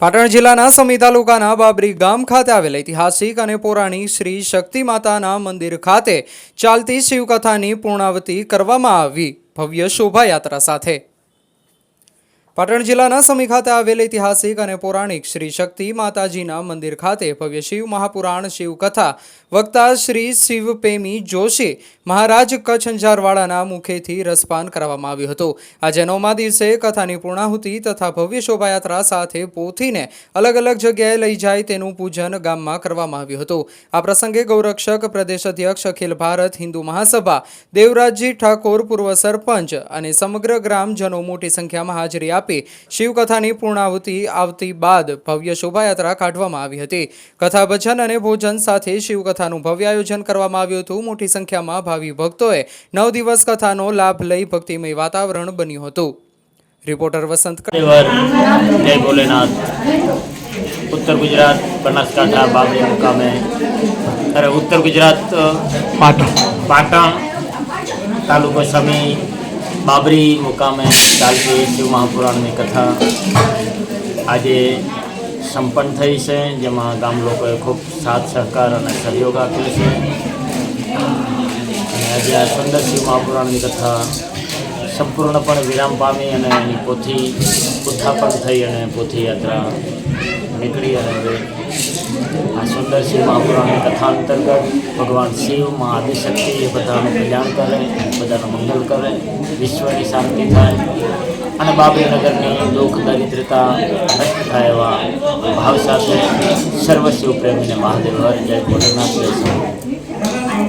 પાટણ જિલ્લાના સમી તાલુકાના બાબરી ગામ ખાતે આવેલ ઐતિહાસિક અને પૌરાણિક શ્રી શક્તિ માતાના મંદિર ખાતે ચાલતી શિવકથાની પૂર્ણાવતી કરવામાં આવી ભવ્ય શોભાયાત્રા સાથે. પાટણ જિલ્લાના સમી ખાતે આવેલ ઐતિહાસિક અને પૌરાણિક શ્રી શક્તિ માતાજીના મંદિર ખાતે ભવ્ય શિવ મહાપુરાણ શિવકથા વક્તા શ્રી શિવપ્રેમી જોશી મહારાજ કચ્છ અંજારવાડાના મુખેથી રસપાન કરવામાં આવ્યું હતું. આજે નવમા દિવસે કથાની પૂર્ણાહુતિ તથા ભવ્ય શોભાયાત્રા સાથે પોથીને અલગ અલગ જગ્યાએ લઈ જાય તેનું પૂજન ગામમાં કરવામાં આવ્યું હતું. આ પ્રસંગે ગૌરક્ષક પ્રદેશ અધ્યક્ષ અખિલ ભારત, હિન્દુ મહાસભા, દેવરાજજી ઠાકોર પૂર્વ સરપંચ અને સમગ્ર ગ્રામજનો મોટી સંખ્યામાં હાજરી આપી શિવકથાની પૂર્ણાહુતિ આવતી બાદ ભવ્ય શોભાયાત્રા કાઢવામાં આવી હતી. કથા ભજન અને ભોજન સાથે શિવકથાનું ભવ્ય આયોજન કરવામાં આવ્યું હતું. મોટી સંખ્યામાં ભાવિ ભક્તોએ નવ દિવસ કથાનો લાભ લઈ ભક્તિમય વાતાવરણ બન્યું હતું. રિપોર્ટર વસંત જય ભોલેનાથ. ઉત્તર ગુજરાત બનાસકાંઠા બાબરી મુકામે. અરે ઉત્તર ગુજરાત પાટણ. પાટણ તાલુકો સમી બાબરી મુકામે ચાલતી શિવ મહાપુરાણની કથા આજે સંપન્ન થઈ છે, જેમાં ગામ લોકોએ ખૂબ સાથ, સહકાર અને સહયોગ આપ્યો છે. અને આજે આ સુંદર શિવ મહાપુરાણની કથા સંપૂર્ણપણે વિરામ પામી અને એની પોથી ઉત્થાપન થઈ અને પોથી યાત્રા નીકળી અને હવે આ સુંદર શિવ મહાપુરાણની કથા અંતર્ગત ભગવાન શિવ મા આદિશક્તિ એ બધાનું કલ્યાણ કરે, બધાનું મંગલ કરે વિશ્વની શાંતિ થાય અને બાબરીનગરની દુઃખ, દરિદ્રતા નષ્ટ થાય એવા ભાવ સાથે સર્વ શિવ પ્રેમીને મહાદેવ, હર જય ભોલેનાથ, જય